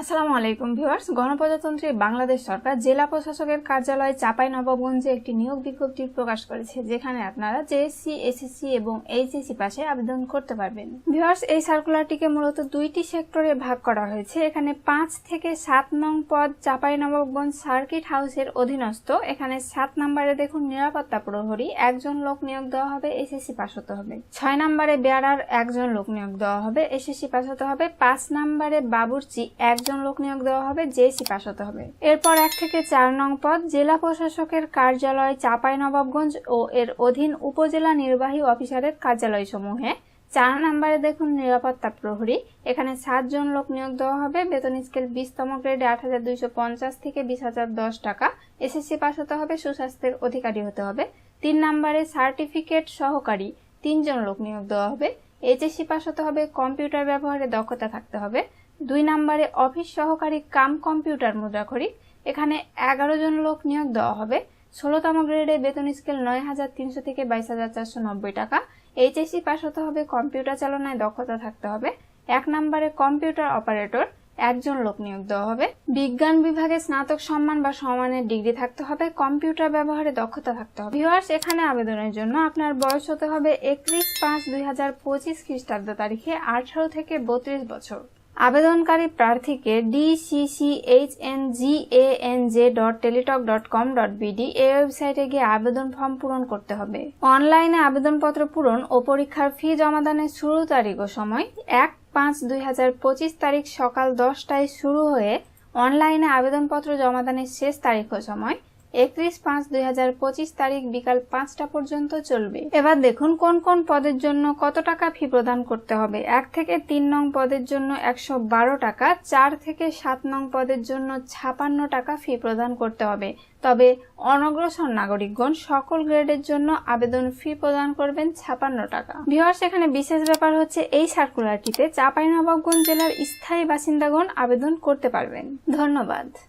আসসালামু আলাইকুম ভিউয়ার্স, গণপ্রজাতন্ত্রী বাংলাদেশ সরকার জেলা প্রশাসকের কার্যালয় চাপাই নবাবগঞ্জে একটি নিয়োগ বিজ্ঞপ্তি প্রকাশ করেছে, যেখানে আপনারা জেএসসি, এসএসসি এবং এইচএসসি পাশে আবেদন করতে পারবেন। ভিউয়ার্স, এই সার্কুলারটিকে মূলত দুইটি সেক্টরে ভাগ করা হয়েছে। এখানে পাঁচ থেকে সাত নং পদ চাপাই নবাবগঞ্জ সার্কিট হাউসের অধীনস্থ। এখানে সাত নম্বরে দেখুন, নিরাপত্তা প্রহরী, একজন লোক নিয়োগ দেওয়া হবে, এসএসসি পাশ হতে হবে। ছয় নম্বরে বেয়ারার একজন লোক নিয়োগ দেওয়া হবে, এসএসসি পাশ হতে হবে। পাঁচ নম্বরে বাবুর্চি, একজন লোক নিয়োগ দেওয়া হবে জেএসসি পাস হতে হবে। এরপর এক থেকে চার নং পদ, জেলা প্রশাসকের কার্যালয় চাপাই নবাবগঞ্জ ও এর অধীন উপজেলা নির্বাহী অফিসারের কার্যালয় সমূহে চার নম্বরে দেখুন, নিরাপত্তা প্রহরী। এখানে সাতজন লোক নিয়োগ দেওয়া হবে, বেতন স্কেল বিশতম গ্রেডে আট হাজার দুইশো পঞ্চাশ থেকে বিশ হাজার দশ টাকা। এসএসসি পাস হতে হবে, সুস্বাস্থ্যের অধিকারী হতে হবে। তিন নম্বরে সার্টিফিকেট সহকারী তিনজন লোক নিয়োগ দেওয়া হবে। এইচএসসি পাস হতে হবে, কম্পিউটার ব্যবহারে দক্ষতা থাকতে হবে। দুই নম্বরে অফিস সহকারী কাম কম্পিউটার মুদ্রাক্ষরিক এখানে এগারো জন লোক নিয়োগ দেওয়া হবে। ষোলোতম গ্রেডে বেতন স্কেল নয় হাজার তিনশো থেকে বাইশ হাজার চারশো নব্বই টাকা। এইচএসসি পাস হতে হবে, কম্পিউটার চালনায় দক্ষতা থাকতে হবে। এক নম্বরে কম্পিউটার অপারেটর, একজন লোক নিয়োগ দেওয়া হবে। বিজ্ঞান বিভাগে স্নাতক সম্মান বা সমানের ডিগ্রি থাকতে হবে, কম্পিউটার ব্যবহারে দক্ষতা থাকতে হবে। ভিউয়ার্স, এখানে আবেদনের জন্য আপনার বয়স হতে হবে একত্রিশ পাঁচ দুই হাজার পঁচিশ খ্রিস্টাব্দ তারিখে আঠারো থেকে বত্রিশ বছর। আবেদনকারী প্রার্থীকে DCCHNGANJ dot Teletalk dot com dot BD এই ওয়েবসাইটে গিয়ে আবেদন ফর্ম পূরণ করতে হবে। অনলাইনে আবেদনপত্র পূরণ ও পরীক্ষার ফি জমাদানের শুরু তারিখ ও সময় এক পাঁচ দুই তারিখ সকাল দশটায় শুরু হয়ে অনলাইনে আবেদনপত্র জমাদানের শেষ তারিখ ও সময় একত্রিশ পাঁচ দুই তারিখ বিকাল পাঁচটা পর্যন্ত চলবে। এবার দেখুন কোন কোন পদের জন্য কত টাকা ফি প্রদান করতে হবে। এক থেকে তিন নং পদের জন্য একশো বারো টাকা, চার থেকে সাত নং পদের জন্য ছাপান্ন টাকা ফি প্রদান করতে হবে। তবে অনগ্রসর নাগরিকগণ সকল গ্রেডের জন্য আবেদন ফি প্রদান করবেন ছাপান্ন টাকা। ভিওয়ার্স এখানে বিশেষ ব্যাপার হচ্ছে এই সার্কুলারটিতে চাঁপাইনবাবগঞ্জ জেলার স্থায়ী বাসিন্দাগণ আবেদন করতে পারবেন। ধন্যবাদ।